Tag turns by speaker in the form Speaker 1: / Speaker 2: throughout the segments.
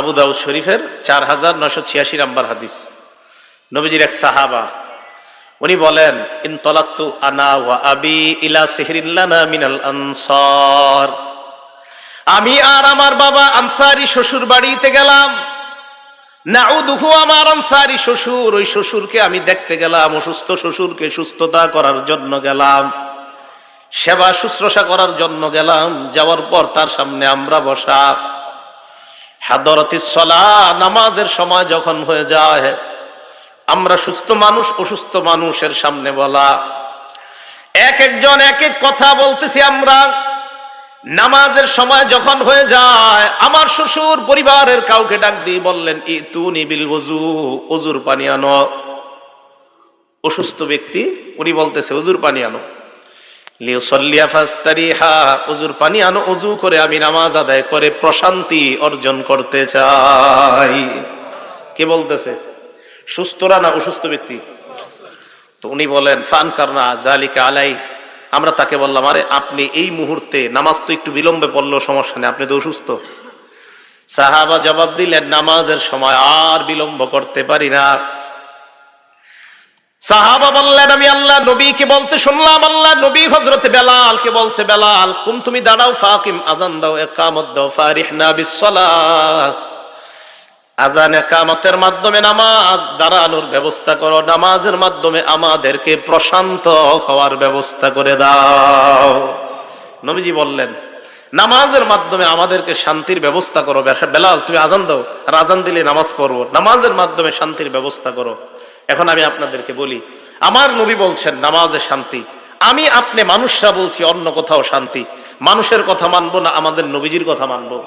Speaker 1: আবু দাউদ শরীফের চার হাজার নশো ছিয়াশি নাম্বার হাদিস। নবীজির এক সাহাবা, উনি বলেন, ইন তলাক্তু আনা ওয়া আবি ইলা সেহরিল্লানা মিনাল আনসার। আমি আর আমার বাবা আনসারি শ্বশুর বাড়িতে গেলাম। নাউদুহু আমার আনসারি শ্বশুর, ওই শ্বশুরকে আমি দেখতে গেলাম, অসুস্থ শ্বশুরকে সুস্থতা করার জন্য গেলাম, সেবা শুশ্রূষা করার জন্য গেলাম, যাওয়ার পর তার সামনে আমরা বসা। হাদরতি নামাজের সময় যখন হয়ে যায়, আমরা সুস্থ মানুষ, অসুস্থ মানুষের সামনে বলা। এক একজন এক এক কথা বলতেছি আমরা। নামাজের সময় যখন হয়ে যায়, আমার শ্বশুর পরিবারের কাউকে ডাক দিয়ে বললেন ই তুনি বিল ওজু অজুর পানি আনো। অসুস্থ ব্যক্তি, উনি বলতেছে অজুর পানি আনো। অজুর পানি আনো অজু করে আমি নামাজ আদায় করে প্রশান্তি অর্জন করতে চাই। কে বলতেছে? সুস্থরা না অসুস্থ ব্যক্তি? তো উনি বলেন, ফান কারনা জালিকা আলাই। আমরা তাকে বললাম, আরে, আপনি এই মুহূর্তে নামাজ তো একটু বিলম্বে পড়লেও সমস্যা নেই, আপনি তো অসুস্থ। সাহাবা জবাব দিলেন, নামাজের সময় আর বিলম্ব করতে পারি না। সাহাবা বললেন, আমি আল্লাহ নবীকে বলতে শুনলাম, আল্লাহ নবী হজরতে বেলালকে বলছে, বেলাল, কুম তুমি দাঁড়াও, ফাকিম আজান দাও, একামত দাও, ফারিহনা বিসসালাত। আজান একামতের মাধ্যমে নামাজ দাঁড়ানোর ব্যবস্থা করো, নামাজের মাধ্যমে আমাদেরকে প্রশান্ত হওয়ার ব্যবস্থা করে দাও। নবীজি বললেন নামাজের মাধ্যমে আমাদেরকে শান্তির ব্যবস্থা করো। বেলাল তুমি আজান দাও। আর আজান দিলে নামাজ পড়ব। নামাজের মাধ্যমে শান্তির ব্যবস্থা করো। এখন আমি আপনাদেরকে বলি আমার নবী বলছেন নামাজে শান্তি। আমি আপনি মানুষরা বলছি অন্য কোথাও শান্তি। মানুষের কথা মানবো না আমাদের নবীজির কথা মানবো।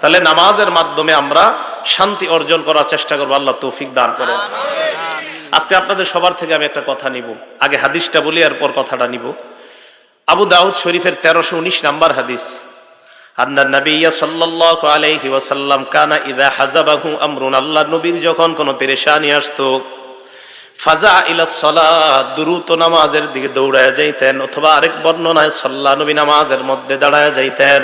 Speaker 1: তাহলে নামাজের মাধ্যমে আমরা শান্তি অর্জন করার চেষ্টা করব। আল্লাহ তৌফিক দান করে। আজকে আপনাদের সবার থেকে আমি একটা কথা নিব। আগে হাদিসটা বলি আর পর কথাটা নিব। আবু দাউদ শরীফের তেরোশো উনিশ নাম্বার হাদিস। আন্না নবিয়া সাল্লাল্লাহু আলাইহি ওয়াসাল্লাম কানা ইদা হাজাবাহু আমরুন। আল্লাহ নবীর যখন কোনো পেরেশানি আসতো, ফাজা ইলা সালাত, দ্রুত নামাজের দিকে দৌড়ায় যাইতেন অথবা আরেক বর্ণনায় সাল্লাহ নবী নামাজের মধ্যে দাঁড়ায় যাইতেন।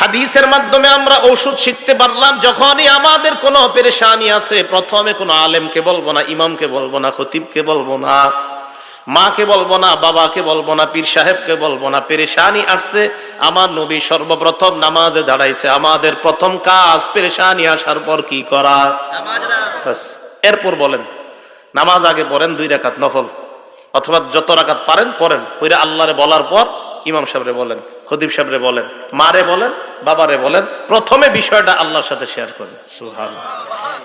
Speaker 1: হাদিসের মাধ্যমে আমরা ওষুধ শিখতে পারলাম, যখনই আমাদের কোনো পেরেশানি আছে, প্রথমে কোনো আলেমকে বলব না, ইমামকে বলব না, খতিবকে বলব না। মাকে বলব না বাবাকে বলব না পীর সাহেবকে বলব না। পেরেশানি আসছে আমার নবী সর্বপ্রথম নামাজে দাঁড়াইছে। আমাদের প্রথম কাজ পেরেশানি আসার পর কি করা? এরপর বলেন নামাজ আগে পড়েন দুই রাকাত নফল অথবা যত রাকাত পারেন পড়েন পইরা আল্লাহরে বলার পর ইমাম সাহেবরে বলেন খতিব সাহেবরে বলেন মারে বলেন বাবারে বলেন প্রথমে বিষয়টা আল্লাহর সাথে শেয়ার করেন। সুহান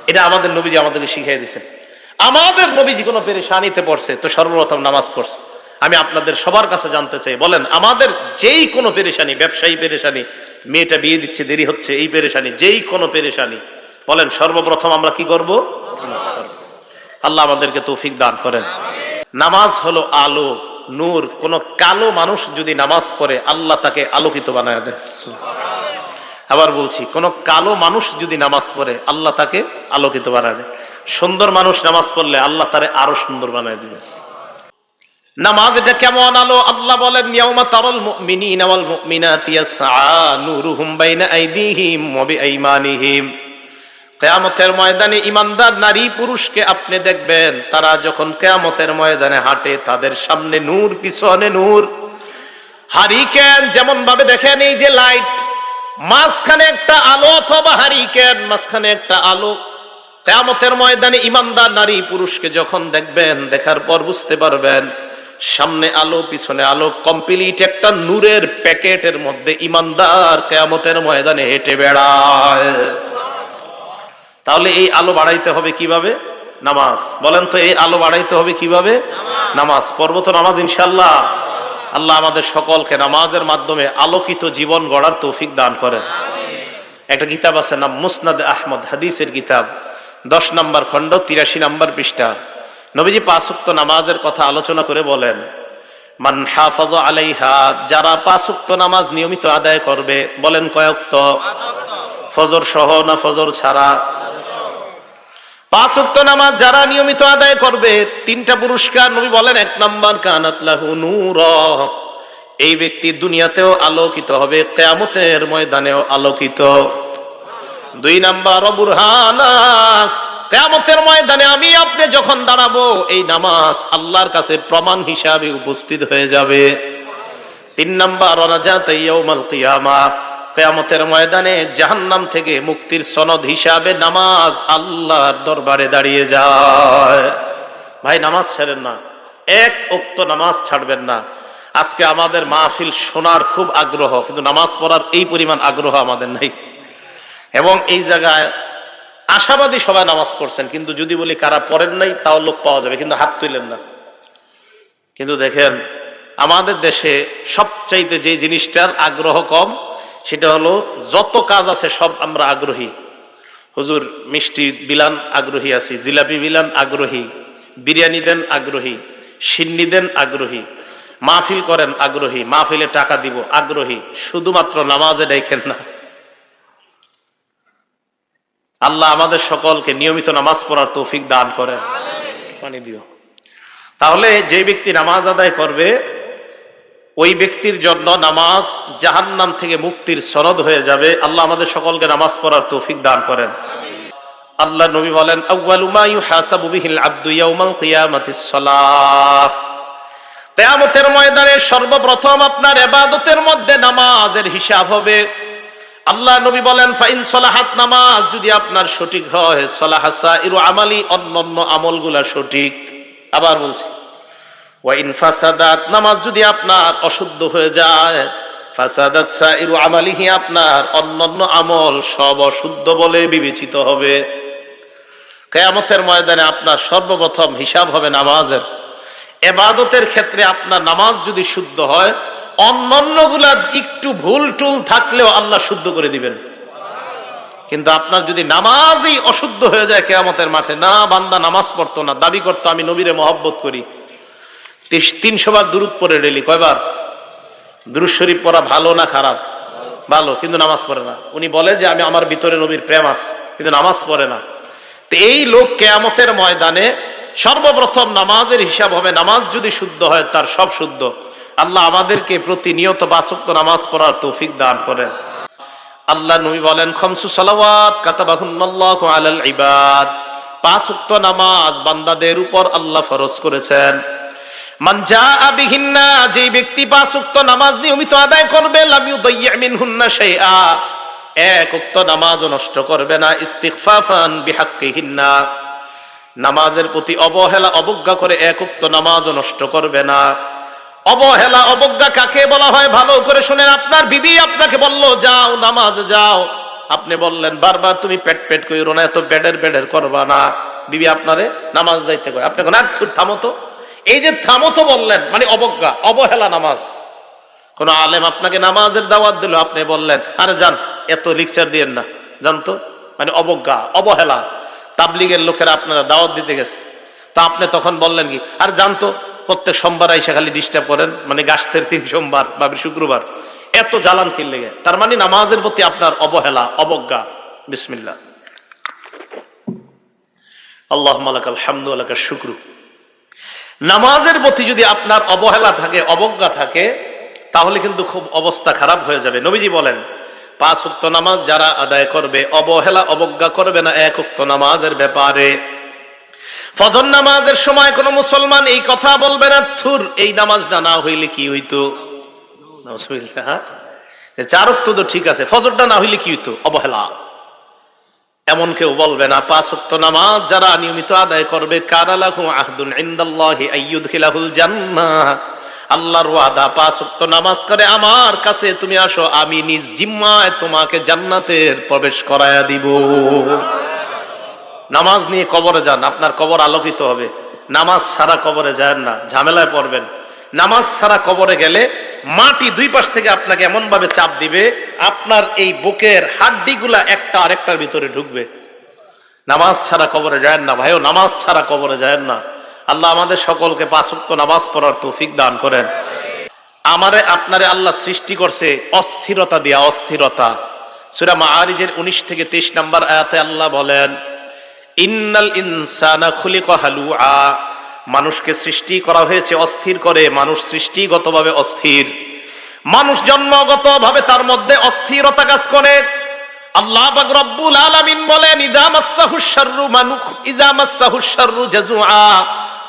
Speaker 1: এটা আমাদের নবীজি আমাদেরকে শিখিয়ে দিয়েছেন। আমাদের নবীজি কোনো পেরেশানিতে পড়ছে, তো সর্বপ্রথম নামাজ পড়ছে। আমি আপনাদের সবার কাছে জানতে চাই, বলেন, আমাদের যেই কোনো পেরেশানি, ব্যবসায়ী পেরেশানি, মেয়েটা বিয়ে দিচ্ছে, দেরি হচ্ছে, এই পেরেশানি, যেই কোনো পেরেশানি, বলেন, সর্বপ্রথম আমরা কি করব? আল্লাহ আমাদেরকে তৌফিক দান করেন। নামাজ হলো আলো, নূর, কোন কালো মানুষ যদি নামাজ পড়ে, আল্লাহ তাকে আলোকিত বানায় দেয় আবার বলছি, কোন কালো মানুষ যদি নামাজ পড়ে, আল্লাহ তাকে আলোকিত দেয়। সুন্দর মানুষ নামাজ পড়লে আল্লাহ তারে আরও সুন্দর বানায় দিবে। নামাজ এটা কেমন আলো? আল্লাহ বলেন কেয়ামতের ময়দানে ইমানদার নারী পুরুষকে আপনি দেখবেন, তারা যখন কেয়ামতের ময়দানে হাঁটে, তাদের সামনে নূর, পিছনে নূর। হারিকেন যেমন ভাবে দেখেন, এই যে লাইট মাঝখানে একটা আলো অথবা হারিকেন, মাঝখানে একটা আলো। কেয়ামতের ময়দানে ইমানদার নারী পুরুষকে যখন দেখবেন, দেখার পর বুঝতে পারবেন, সামনে আলো, পিছনে আলো কমপ্লিট একটা নূরের প্যাকেটের মধ্যে ইমানদার কেয়ামতের ময়দানে হেঁটে বেড়ায়। তাহলে এই আলো বাড়াইতে হবে কীভাবে? নামাজ। বলেন তো, এই আলো বাড়াইতে হবে কীভাবে? নামাজ। পর্বত নামাজ ইনশাল্লাহ আল্লাহ আমাদের সকলকে নামাজের মাধ্যমে আলোকিত জীবন গড়ার তৌফিক দান করেন। একটা কিতাব আছে নাম মুসনাদ আহমদ, হাদিসের কিতাব। দশ নম্বর খণ্ড, তিরাশি নম্বর পৃষ্ঠা। নবীজি পাঁচুক্ত নামাজের কথা আলোচনা করে বলেন, মান হাফাজ আলাইহা, যারা পাঁচুক্ত নামাজ নিয়মিত আদায় করবে, বলেন কয়ক্ত ফজর সহ না ফজর ছাড়া? পাঁচ ওয়াক্ত নামাজ যারা নিয়মিত আদায় করবে, তিনটা পুরস্কার নবী বলেন, এক নাম্বার কানাত লাহু নূর। এই ব্যক্তি দুনিয়াতেও আলোকিত হবে, কেয়ামতের ময়দানেও আলোকিত। দুই নাম্বার বুরহানা, কেয়ামতের ময়দানে আমি আপনি যখন দাঁড়াবো, এই নামাজ আল্লাহর কাছে প্রমাণ হিসাবে উপস্থিত হয়ে যাবে। তিন নাম্বার অনাজাত ইয়াউমাল কিয়ামা কেয়ামতের ময়দানে জাহান্নাম থেকে মুক্তির সনদ হিসাবে নামাজ আল্লাহর দরবারে দাঁড়িয়ে যায়। ভাই, নামাজ ছাড়েন না। এক উক্ত নামাজ ছাড়বেন না। আজকে আমাদের মাহফিল শোনার খুব আগ্রহ, কিন্তু নামাজ পড়ার এই পরিমাণ আগ্রহ আমাদের নাই। এবং এই জায়গায় আশাবাদী সবাই নামাজ পড়ছেন, কিন্তু যদি বলি কারা পড়েন নাই, তাও লোক পাওয়া যাবে, কিন্তু হাত তুলেন না। কিন্তু দেখেন, আমাদের দেশে সবচাইতে যে জিনিসটার আগ্রহ কম সেটা হলো, যত কাজ আছে সব আমরা আগ্রহী। হুজুর, মিষ্টি বিলান আগ্রহী আছি, জিলাপি বিলান আগ্রহী, বিরিয়ানি দেন আগ্রহী, সিন্নি দেন আগ্রহী, মাহফিল করেন আগ্রহী, মাহফিলে টাকা দিব আগ্রহী, শুধুমাত্র নামাজে দেখেন না। আল্লাহ আমাদের সকলকে নিয়মিত নামাজ পড়ার তৌফিক দান করেন। পানি দিও। তাহলে যে ব্যক্তি নামাজ আদায় করবে ওই ব্যক্তির জন্য নামাজ জাহান্নাম থেকে মুক্তির সনদ হয়ে যাবে। আল্লাহ আমাদের সকলকে নামাজ পড়ার তৌফিক দান করেন। আল্লাহ নবী বলেন কিয়ামতের ময়দানে সর্বপ্রথম আপনার ইবাদতের মধ্যে নামাজের হিসাব হবে। আল্লাহ নবী বলেন, ফাইন সলাহাত নামাজ, যদি আপনার সঠিক হয় সলাহাসা ইরু আমালি, অন্যান্য আমলগুলা সঠিক। আবার বলছি ওয়াইন ফাসাদাত, নামাজ যদি আপনার অশুদ্ধ হয়ে যায়, ফাসাদাত সাইরু আমালিহি আপনার অন্যান্য আমল সব অশুদ্ধ বলে বিবেচিত হবে। কেয়ামতের ময়দানে আপনার সর্বপ্রথম হিসাব হবে নামাজের। এবাদতের ক্ষেত্রে আপনার নামাজ যদি শুদ্ধ হয়, অন্যান্যগুলা একটু ভুল টুল থাকলেও আল্লাহ শুদ্ধ করে দিবেন। কিন্তু আপনার যদি নামাজই অশুদ্ধ হয়ে যায় কেয়ামতের মাঠে, না, বান্দা, নামাজ পড়তো না, দাবি করতো, আমি নবীরে মহব্বত করি। তিনশো বার দূরত পরে ডেলি কয়বার? দুরুদ শরীফ পড়া ভালো না খারাপ? ভালো, কিন্তু নামাজ পড়ে না। উনি বলে যে, আমি আমার ভিতরে নবীর প্রেম আছে, কিন্তু নামাজ পড়ে না। তো এই লোক কেয়ামতের ময়দানে সর্বপ্রথম নামাজের হিসাব হবে, নামাজ যদি শুদ্ধ হয়, তার সব শুদ্ধ। আল্লাহ আমাদেরকে প্রতিনিয়ত বাসক্ত নামাজ পড়ার তৌফিক দান করেন। আল্লাহ নবী বলেন, খমসু সালাওয়াত কাতাবাহুন্নাল্লাহু আলাল ইবাদ। পাঁচ উক্ত নামাজ বান্দাদের উপর আল্লাহ ফরজ করেছেন। যে ব্যক্তি পাঁচ উক্ত নামাজ নিয়মিত আদায় করবে এক উক্ত নামাজও নষ্ট করবে না বিহাক্কিহিন্না। নামাজের প্রতি অবহেলা, অবজ্ঞা করে এক উক্ত নামাজও নষ্ট করবে না। অবহেলা, অবজ্ঞা কাকে বলা হয়? ভালো করে শুনেন, আপনার বিবি আপনাকে বলল, যাও নামাজ, যাও। আপনি বললেন, বারবার তুমি পেট পেট কইরো না, এত বেডের বেডের করবা না। বিবি আপনারে নামাজ যাইতে কয়। আপনি কোন থামো তো। এই যে থামো তো বললেন মানে অবজ্ঞা, অবহেলা নামাজ। কোন আলেম আপনাকে নামাজের দাওয়াত দিল, আপনি বললেন, আরে যান, এত লেকচার দিয়েন না। জানতো মানে অবজ্ঞা, অবহেলা। তাবলিগের লোকেরা আপনারা দাওয়াত দিতে গেছে। তা আপনি তখন বললেন কি, আর জানতো প্রত্যেক সোমবার আইসা খালি ডিস্টার্ব করেন মানে গাছের তিন সোমবার বা শুক্রবার। এত জ্বালান কিন লেগে। তার মানে নামাজের প্রতি আপনার অবহেলা, অবজ্ঞা। বিসমিল্লা আল্লাহ মালাকাল হামদু আলাকার শুক্রু। নামাজের প্রতি যদি আপনার অবহেলা থাকে, অবজ্ঞা থাকে, তাহলে কিন্তু খুব অবস্থা খারাপ হয়ে যাবে। নবীজি বলেন, পাঁচ উক্ত নামাজ যারা আদায় করবে, অবহেলা, অবজ্ঞা করবে না এক উক্ত নামাজের ব্যাপারে। ফজর নামাজের সময় কোন মুসলমান এই কথা বলবে না, থুর, এই নামাজটা না হইলে কি হইতো? হ্যাঁ? চার উক্ত তো ঠিক আছে, ফজরটা না হইলে কি হইতো? অবহেলা। এমন কেউ বলবে না, পাঁচ উক্ত নামাজ যারা নিয়মিত আদায় করবে কারালাহু আহদুন ইনদাল্লাহি আইয়ুদখিলাহুল জান্নাহ। আল্লাহর ওয়াদা, পাঁচ উক্ত নামাজ করে আমার কাছে তুমি আসো, আমি নিজ জিম্মায় তোমাকে জান্নাতের প্রবেশ করায়া দিব। নামাজ নিয়ে কবরে যান, আপনার কবর আলোকিত হবে। নামাজ সারা কবরে যায় না, ঝামেলায় পড়বেন। নামাজ ছাড়া কবরে গেলে মাটি দুই পাশ থেকে আপনাকে এমন ভাবে চাপ দিবে, আপনার এই বুকের হাড্ডিগুলা একটা আরেকটার ভিতরে ঢুকবে। নামাজ ছাড়া কবরে যায় না, ভাইও, নামাজ ছাড়া কবরে যায় না। আল্লাহ আমাদের সকলকে পাঁচক্ত নামাজ পড়ার তৌফিক দান করেন। আমারে, আপনারে আল্লাহ সৃষ্টি করছে অস্থিরতা দিয়া অস্থিরতা। সুরা মাআরিজের উনিশ থেকে তেইশ নাম্বার আয়াতে আল্লাহ বলেন, ইন্নাল ইনসানা খুলিকা হালুআ। মানুষকে সৃষ্টি করা হয়েছে অস্থির করে, মানুষ সৃষ্টিগতভাবে অস্থির। মানুষ জন্মগতভাবে তার মধ্যে অস্থিরতা কাজ করে। আল্লাহ রব্বুল আলামিন বলেন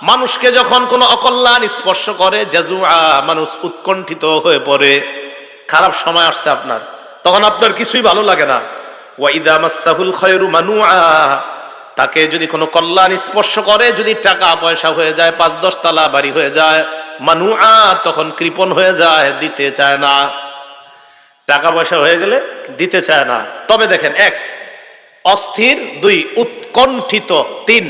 Speaker 1: মানুষকে যখন কোনো অকল্যাণ স্পর্শ করে জাজুআ মানুষ উৎকণ্ঠিত হয়ে পড়ে। খারাপ সময় আসছে আপনার। তখন আপনার কিছুই ভালো লাগে না। ওয়া ইদা মাসসাহুল খায়রু মানুআ। তাকে যদি কোনো কল্যাণ স্পর্শ করে, যদি টাকা পয়সা হয়ে যায়, পাঁচ দশ তালা বাড়ি হয়ে যায় মানুআ তখন কৃপণ হয়ে যায়, দিতে চায় না। টাকা পয়সা হয়ে গেলে দিতে চায় না। তবে দেখেন, এক, অস্থির, দুই, উৎকণ্ঠিত, তিন,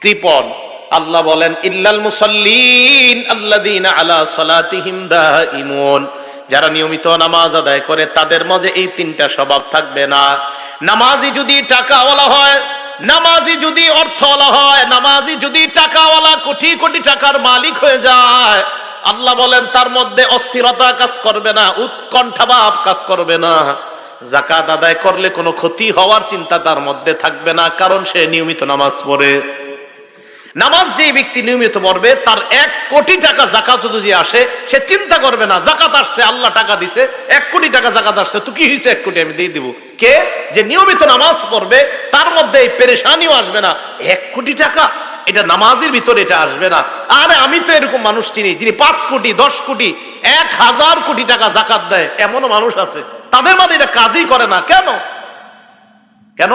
Speaker 1: কৃপণ। আল্লাহ বলেন, ইল্লাল মুসাল্লিন আল্লাযীনা আলা সালাতিহিম দাঈমুন। যারা নিয়মিত নামাজ আদায় করে, তাদের মাঝে এই তিনটা স্বভাব থাকবে না। নামাজি যদি টাকাওয়ালা হয় নামাজি যদি অর্থওয়ালা হয়, নামাজি যদি টাকাওয়ালা কোটি কোটি টাকার মালিক হয়ে যায়, আল্লাহ বলেন, তার মধ্যে অস্থিরতা কাজ করবে না উৎকণ্ঠা ভাব কাজ করবে না। জাকাত আদায় করলে কোনো ক্ষতি হওয়ার চিন্তা তার মধ্যে থাকবে না, কারণ সে নিয়মিত নামাজ পড়ে। নামাজ যে ব্যক্তি নিয়মিত পড়বে তার এক কোটি টাকা জাকাত যদি আসে, সে চিন্তা করবে না, জাকাত আসছে, আল্লাহ টাকা দিছে, এক কোটি টাকা জাকাত আসছে, তো কি হয়েছে এক কোটি? আমি দিয়ে দিব। কে? যে নিয়মিত নামাজ পড়বে, তার মধ্যে এই পেরেশানিও আসবে না। এক কোটি টাকা? এটা নামাজের ভিতরে এটা আসবে না। আরে আমি তো এরকম মানুষ চিনি, যিনি পাঁচ কোটি, দশ কোটি, এক হাজার কোটি টাকা জাকাত দেয়, এমনও মানুষ আছে। তাদের মধ্যে এটা কাজই করে না। কেন? কেন?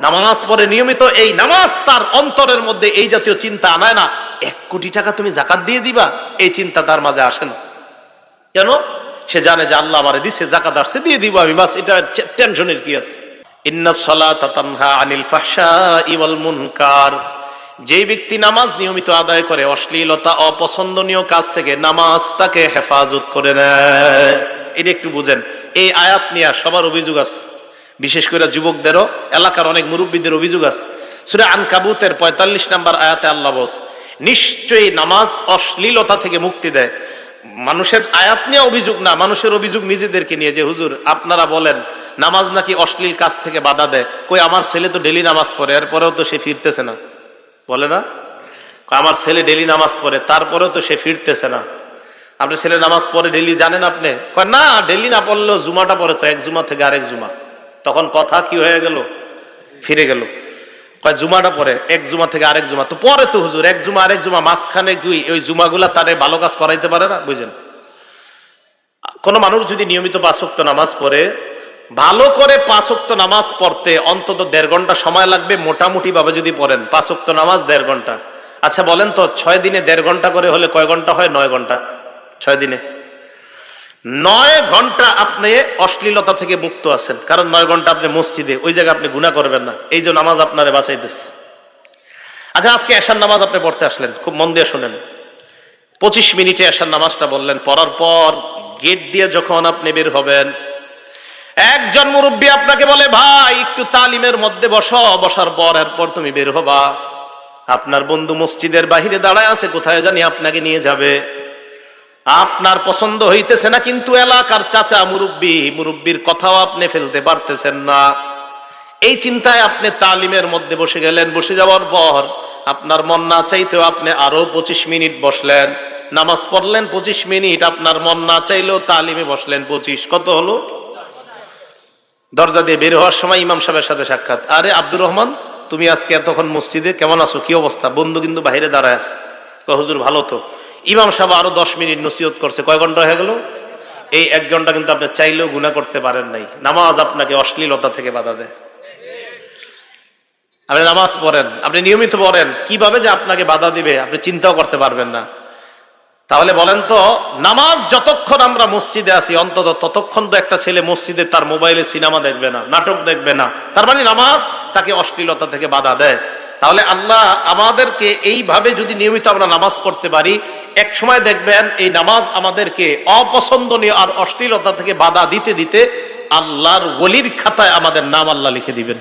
Speaker 1: নামাজ পড়ে নিয়মিত এই নামাজ তার অন্তরের মধ্যে এই জাতীয় চিন্তা আনায় না। এক কোটি টাকা তুমি জাকাত দিয়ে দিবা, এই চিন্তা তার মাঝে আসে না। কেন? সে জানে যে আল্লাহ আমারে দিছে, জাকাত আসছে, দিয়ে দিব আমি, বাস এটা টেনশনের কি আছে? যে ব্যক্তি নামাজ নিয়মিত আদায় করে, অশ্লীলতা, অপছন্দনীয় কাজ থেকে নামাজ তাকে হেফাজত করে নেয়। এটা একটু বুঝেন। এই আয়াত নিয়ে সবার অভিযোগ আছে। বিশেষ করে যুবকদেরও এলাকার অনেক মুরব্বীদের অভিযোগ আছে। সুরে আনকাবুতের পঁয়তাল্লিশ নাম্বার আয়াতে আল্লাহ বস নিশ্চয়ই নামাজ অশ্লীলতা থেকে মুক্তি দেয়। মানুষের আয়াত নিয়ে অভিযোগ না মানুষের অভিযোগ নিজেদেরকে নিয়ে যে হুজুর আপনারা বলেন নামাজ নাকি অশ্লীল কাজ থেকে বাধা দেয়। কই আমার ছেলে তো ডেলি নামাজ পড়ে এরপরেও তো সে ফিরতেছে না। বলে না? আমার ছেলে ডেলি নামাজ পড়ে তারপরেও তো সে ফিরতেছে না। আপনার ছেলে নামাজ পড়ে ডেলি জানেন আপনি? কয়, না ডেলি না পড়লেও জুমাটা পড়ে তো এক জুমা থেকে আরেক জুমা। তখন কথা কি হয়ে গেল? ফিরে গেল। কয়, জুমাটা পরে? এক জুমা থেকে আরেক জুমা। তো পরে তো হুজুর, এক জুমা, আরেক জুমা, মাঝখানে কি ওই জুমাগুলা তারে ভালো কাজ করাইতে পারে না? বুঝেন? কোন মানুষ যদি নিয়মিত পাঁচক্ত নামাজ পড়ে, ভালো করে পাঁচক্ত নামাজ পড়তে অন্তত দেড় ঘণ্টা সময় লাগবে মোটামুটি ভাবে যদি পড়েন। পাঁচক্ত নামাজ দেড় ঘণ্টা। আচ্ছা বলেন তো, ছয় দিনে দেড় ঘণ্টা করে হলে কয় ঘণ্টা হয়? নয় ঘণ্টা। ছয় দিনে। নয় ঘণ্টা আপনি অশ্লীলতা থেকে মুক্ত আছেন। কারণ নয় ঘণ্টা আপনি মসজিদে, ওই জায়গায় আপনি গুণা করবেন না। এই যে নামাজ আপনারে বাঁচাইতেছে। আচ্ছা আজকে এশার নামাজ আপনি পড়তে আসলেন, খুব মন দিয়ে শোনেন। পঁচিশ মিনিটে এশার নামাজটা বললেন, পড়ার পর গেট দিয়ে যখন আপনি বের হবেন, একজন মুরব্বী আপনাকে বলে, ভাই, একটু তালিমের মধ্যে বসো। বসার পর এরপর তুমি বের হবা। আপনার বন্ধু মসজিদের বাহিরে দাঁড়ায় আছে, কোথায় জানি আপনাকে নিয়ে যাবে। আপনার পছন্দ হইতেছে না কিন্তু এলাকার চাচা মুরব্বী, মুরব্বীর কথাও আপনি ফেলতে পারতেছেন না। এই চিন্তায় আপনি তালিমের মধ্যে বসে গেলেন, বসে যাওয়ার পর আপনার মন না চাইতেও আপনি আরও পঁচিশ মিনিট বসলেন। নামাজ পড়লেন পঁচিশ মিনিট, আপনার মন না চাইলেও তালিমে বসলেন পঁচিশ। কত হলো? দরজা দিয়ে বের হওয়ার সময় ইমাম সাহেবের সাথে সাক্ষাৎ। আরে আব্দুর রহমান, তুমি আজকে এতক্ষণ মসজিদে কেমন আছো? কি অবস্থা? বন্ধু কিন্তু বাইরে দাঁড়ায় আছে। হুজুর ভালো তো? ইমাম সাহেব আরও দশ মিনিট নসিহত করছে। কয় ঘণ্টা হয়ে গেল? এই এক ঘণ্টা কিন্তু আপনি চাইলেও গুণা করতে পারেন নাই। নামাজ আপনাকে অশ্লীলতা থেকে বাধা দেয়। আপনি নামাজ পড়েন, আপনি নিয়মিত পড়েন, কীভাবে যে আপনাকে বাধা দিবে, আপনি চিন্তাও করতে পারবেন না। তাহলে বলেন তো, নামাজ যতক্ষণ আমরা মসজিদে আছি, অন্তত ততক্ষণ তো একটা ছেলে মসজিদে তার মোবাইলে সিনেমা দেখবে না, নাটক দেখবে না। তার মানে নামাজ তাকে অশ্লীলতা থেকে বাধা দেয়। তাহলে আল্লাহ আমাদেরকে এইভাবে যদি নিয়মিত আমরা নামাজ পড়তে পারি, এক সময় দেখবেন এই নামাজ আমাদেরকে অপছন্দনীয় আর অশ্লীলতা থেকে বাধা দিতে দিতে আল্লাহর গলির খাতায় আমাদের নাম আল্লাহ লিখে দিবেন।